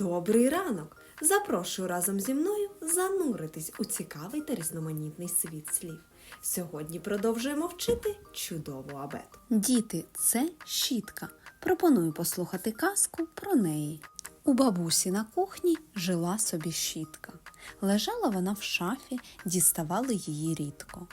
Добрий ранок! Запрошую разом зі мною зануритись у цікавий та різноманітний світ слів. Сьогодні продовжуємо вчити чудову абетку. Діти, це щітка. Пропоную послухати казку про неї. У бабусі на кухні жила собі щітка. Лежала вона в шафі, діставали її рідко.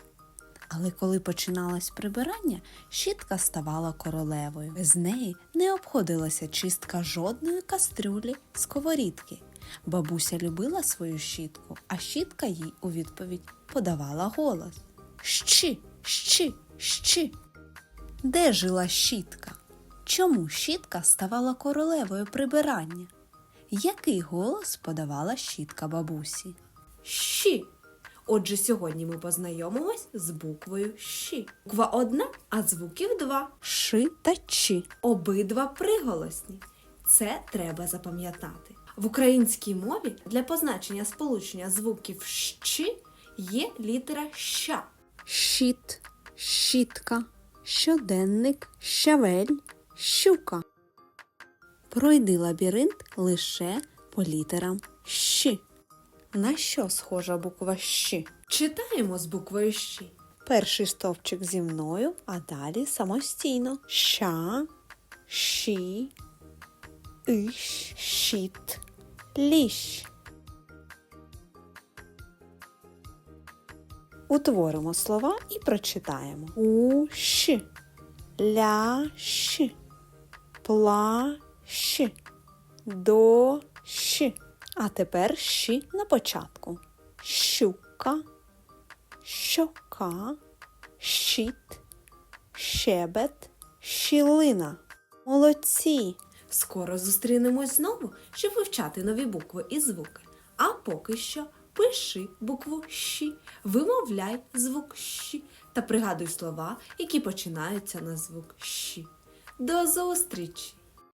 Але коли починалось прибирання, щітка ставала королевою. З неї не обходилася чистка жодної кастрюлі, сковорідки. Бабуся любила свою щітку, а щітка їй у відповідь подавала голос: Щі, щі, щі. Де жила щітка? Чому щітка ставала королевою прибирання? Який голос подавала щітка бабусі? Щі. Отже, сьогодні ми познайомимось з буквою щі. Буква одна, а звуків два. Ши та чи. Обидва приголосні. Це треба запам'ятати. В українській мові для позначення сполучення звуків щі є літера ща. Щіт, щітка, щоденник, щавель, щука. Пройди лабіринт лише по літерам щі. На що схожа буква щі? Читаємо з буквою щі. Перший стовпчик зі мною, а далі самостійно. Ща, щі, іш, щіт, ліщ. Утворимо слова і прочитаємо. Ущ, лящ, плащ, дощ. А тепер щі на початку. Щука, щока, щит, щебет, щілина. Молодці! Скоро зустрінемось знову, щоб вивчати нові букви і звуки. А поки що пиши букву щі, вимовляй звук щі та пригадуй слова, які починаються на звук щі. До зустрічі!